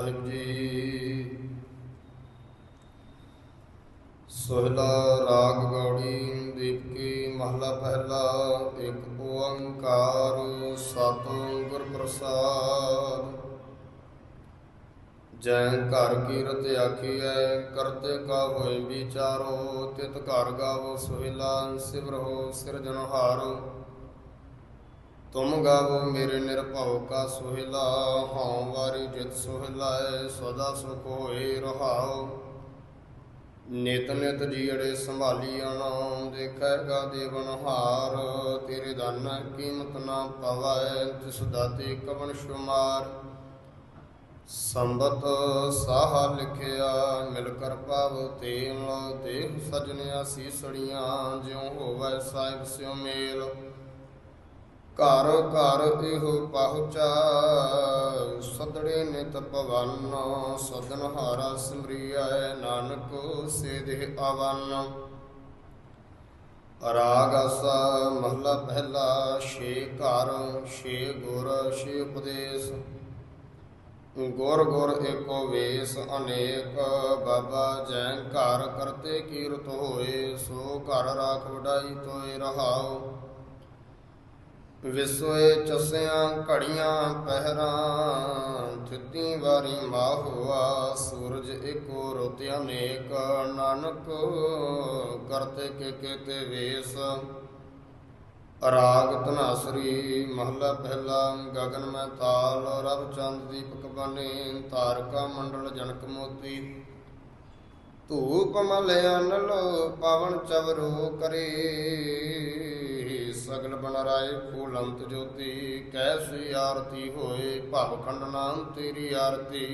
ਸਾਹਿਬ ਜੀ। ਸੋਹਲਾ ਰਾਗ ਗੌੜੀ ਦੀਪਕੀ ਮਹਲਾ ਪਹਿਲਾ, ਇੱਕ ਓੰਕਾਰ ਸਤਿਗੁਰ ਪ੍ਰਸਾਦ। ਜੈ ਘਰ ਕੀਰਤ ਆਖੀਐ, ਕਰਤੇ ਕਾ ਹੋਏ ਵਿਚਾਰੋ, ਤਿਤ ਘਰ ਗਾਵੋ ਸੋਹਿਲਾ, ਸਿਵਰੋ ਸਿਰਜਨਹਾਰੋ ਤੁਮ ਗਾਵੋ ਮੇਰੇ ਨਿਰਭਉ ਕਾ ਸੋਹਿਲਾ, ਹਉ ਵਾਰੀ ਜਿਤ ਸੋਹਿਲਾਏ, ਸਦਾ ਸੁਖ ਹੋਏ ਰਹਾਉ। ਨਿਤ ਨਿਤ ਜੀੜੇ ਸੰਭਾਲੀਆਂ ਦੇਖੈਗਾ ਦੇਵਨ ਹਾਰ, ਤੇਰੇ ਦਾਨ ਕੀਮਤ ਨਾ ਪਵੈ ਤਿਸ ਦਾਤੇ ਕਵਨ ਸ਼ੁਮਾਰ। ਸੰਬਤ ਸਾਹ ਲਿਖਿਆ, ਮਿਲ ਕਰ ਪਾਵ ਤੇਲ ਦੇਹ ਸਜਣਿਆ ਸੀਸੜੀਆਂ, ਜਿਉ ਹੋਵੈ ਸਾਹਿਬ ਸਿਉ ਮੇਲ। ਘਰ ਘਰ ਇਹੋ ਪਹੁੰਚਾ, ਸਦੜੇ ਨਿਤ ਭਵਨ, ਸਦਨ ਹਾਰਾ ਸਿਮਰਿਐ, ਨਾਨਕ ਸੇ ਦੇਹ ਆਵਨ। ਰਾਗ ਅਸਾ ਮਹਲਾ ਪਹਿਲਾ, ਛੇ ਘਰ, ਛੇ ਗੁਰ, ਛੇ ਉਪਦੇਸ਼। ਗੁਰ ਗੁਰ ਏਕੋ ਵੇਸ ਅਨੇਕ, ਬਾਬਾ ਜੈ ਘਰ ਕਰਤੇ ਕੀਰਤ ਹੋਏ, ਸੋ ਘਰ ਰਾਖ ਵਡਾਈ ਤੋਏ ਰਹਾਓ ਵਿਸੋਏ ਚਸਿਆਂ ਘੜੀਆਂ ਪਹਿਰਾਂ ਥਿੱਤੀ ਵਾਰੀ ਮਾਹੁਆ ਸੂਰਜ ਏਕੋ ਰੋਤੇ ਅਨੇਕ ਨਾਨਕ ਕਰਤੇ ਕੇ ਕੇਤੇ ਵੇਸ। ਰਾਗ ਧਨਾਸਰੀ ਮਹਲਾ ਪਹਿਲਾ, ਗਗਨ ਮੈਂ ਤਾਲ ਰਬ ਚੰਦ ਦੀਪਕ ਬਨੇ, ਤਾਰਕਾ ਮੰਡਲ ਜਨਕ ਮੋਤੀ। ਧੂਪ ਮਲ ਅਨਲ, ਪਵਨ ਚਵਰੋ ਕਰੇ। ਸਗਲ ਬਨ ਰਾਏ ਫੂਲੰਤ ਜੋਤੀ ਕੈਸੀ ਆਰਤੀ ਹੋਏ, ਭਵ ਖੰਡਨਾ ਤੇਰੀ ਆਰਤੀ।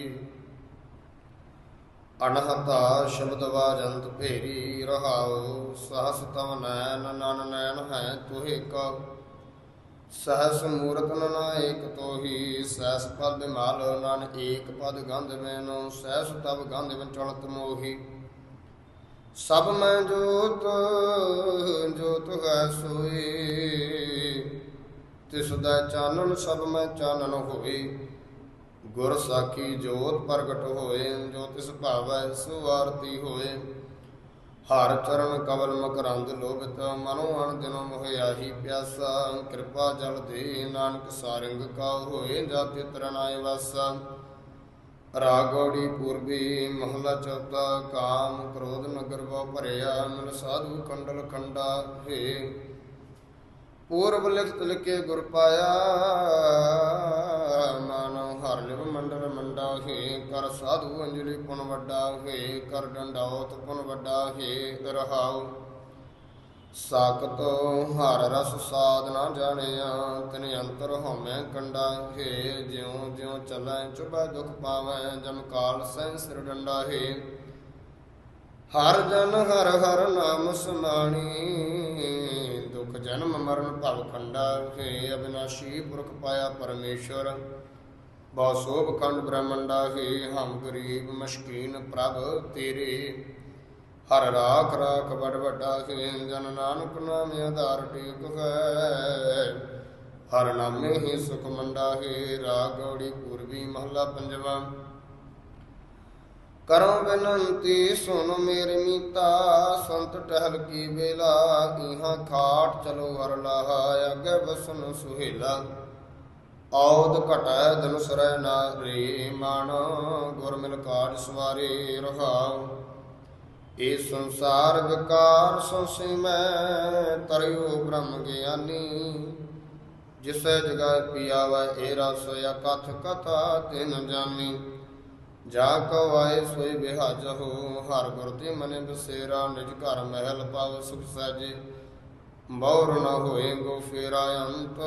ਅਨਹਤਾ ਸ਼ਬਦ ਵਾਜੰਤ ਭੇਰੀ ਰਹਾਉ, ਸਹਸ ਤਵ ਨੈਨ ਨਨ ਨੈਨ ਹੈ ਤੁਹੇ ਕਾ ਸਹਸ ਮੂਰਤ ਨਨ ਏਕ ਤੋਹੀ, ਸਹਸ ਪਦ ਮਾਲ ਨਨ ਏਕ ਪਦ ਗੰਧ ਮੈਨੋ ਸਹਸ ਤਬ ਗੰਧ ਵਿੱਚ ਚਲਤ ਮੋਹੀ। ਸਭ ਮੈਂ ਜੋਤ ਜੋਤ ਹੈ ਸੋਈ। ਤਿਸ ਦਾ ਚਾਨਣ, ਸਭ ਮੈਂ ਚਾਨਣ ਹੋਈ। ਗੁਰ ਸਾਖੀ ਜੋਤ ਪ੍ਰਗਟ ਹੋਏ, ਜੋ ਤਿਸ ਭਾਵੈ ਸੋ ਆਰਤੀ ਹੋਏ। ਹਰ ਚਰਨ ਕਵਲ ਮਕਰੰਦ ਲੋਭਿਤ, ਮਨੋ ਅਨ ਦਿਨੋ ਮੋਹਿਆਹੀ ਪਿਆਸਾ। ਕਿਰਪਾ ਜਲ ਦੇ, ਨਾਨਕ ਸਾਰੰਗ ਕਾ ਹੋਏ, ਜਾਤੀ ਤਰਨਾਏ ਵਾਸਾ। ਰਾਗੋੜੀ ਪੂਰਬੀ ਮਹਲਾ ਚੌਥਾ, ਕਾਮ ਕ੍ਰੋਧ ਨਗਰ ਵਾ ਭਰਿਆ, ਮਿਲ ਸਾਧੂ ਕੰਡਲ ਕੰਡਾ ਹੈ। ਪੂਰਬ ਲਿਖਤ ਲਿਖੇ ਗੁਰ ਪਾਇਆ ਮਾਨੋ ਹਰ ਲਿਵ ਮੰਡਲ ਮੰਡਾ ਹੈ। ਕਰ ਸਾਧੂ ਅੰਜਲੀ ਪੁਨ ਵੱਡਾ ਹੈ, ਕਰ ਡੰਡਾਉਤ ਪੁਨ ਵੱਡਾ ਹੈ, ਰਹਾਉ। ਸਾਖਤ ਹਰ ਰਸ ਸਾਧ ਨਾ ਜਾਣਿਆ, ਤਿਨ ਅੰਤਰ ਹਉਮੈ ਕੰਡਾ, ਹੈ ਜਿਉ ਜਿਉ ਚਲੈ ਚੁਬੈ ਦੁਖ ਪਾਵੈ, ਜਮ ਕਾਲ ਸਹਿ ਸਿਰ ਡੰਡਾ, ਹੈ। ਹਰ ਜਨ ਹਰ ਹਰ ਨਾਮ ਸਮਾਣੀ, ਦੁਖ ਜਨਮ ਮਰਨ ਭਵ ਖੰਡਾ, ਹੈ ਅਬਿਨਾਸ਼ੀ ਪੁਰਖ ਪਾਇਆ ਪਰਮੇਸ਼ਰ ਬਹੁ ਸੋਭ ਖੰਡ ਬ੍ਰਹਮੰਡਾ, ਹੈ ਹਮ ਗਰੀਬ ਮਸ਼ਕੀਨ ਪ੍ਰਭ ਤੇਰੇ। ਹਰ ਰਾਖ ਰਾਖ ਬੜ ਵੱਡਾ ਹੈ ਜਨ ਨਾਨਕ ਨਾਮ ਆਧਾਰ ਟੇਕ ਹੈ। ਹਰ ਨਾਮੇ ਹੀ ਸੁਖ ਮੰਡਾ ਹੈ, ਰਾਗ ਗੌੜੀ ਪੂਰਬੀ ਮਹਲਾ ਪੰਜਵਾ। ਕਰੋ ਬੇਨੰਤੀ ਸੁਨ ਮੇਰ ਮੀਤਾ, ਸੰਤ ਟਹਿਲ ਕੀ ਵੇਲਾ ਇਹਾਂ ਖਾਟ ਚਲੋ ਹਰ ਲਾਹਾ, ਅਗੇ ਬਸਨ ਸੁਹੇਲਾ। ਔਦ ਘਟੈ ਦਿਨ ਸਰੈ ਨਾਰੀ ਮਨ, ਗੁਰ ਮਿਲ ਕਾਟ ਸਵਾਰੇ ਰਹਾਉ। ਇਹ ਸੰਸਾਰ ਵਿਕਾਰ ਸੰਸੀ ਮੈਂ ਤਰਿਓ ਬ੍ਰਹਮ ਗਿਆਨੀ। ਜਿਸੈ ਜਗਾਇ ਪਿਆਵੈ, ਏ ਰਸ ਕਥ ਕਥਾ ਤਿਨ ਜਾਨੀ। ਜਾ ਕੋ ਆਏ ਸੋਈ ਬਿਹਾਜ ਹੋ, ਹਰ ਗੁਰ ਤੇ ਮਨੇ ਬਸੇਰਾ, ਨਿਜ ਘਰ ਮਹਿਲ ਪਾਵ ਸੁਖ ਸਾਜੇ ਬੌਰ ਨ ਹੋਏ ਗੋ ਫੇਰਾ ਅੰਤ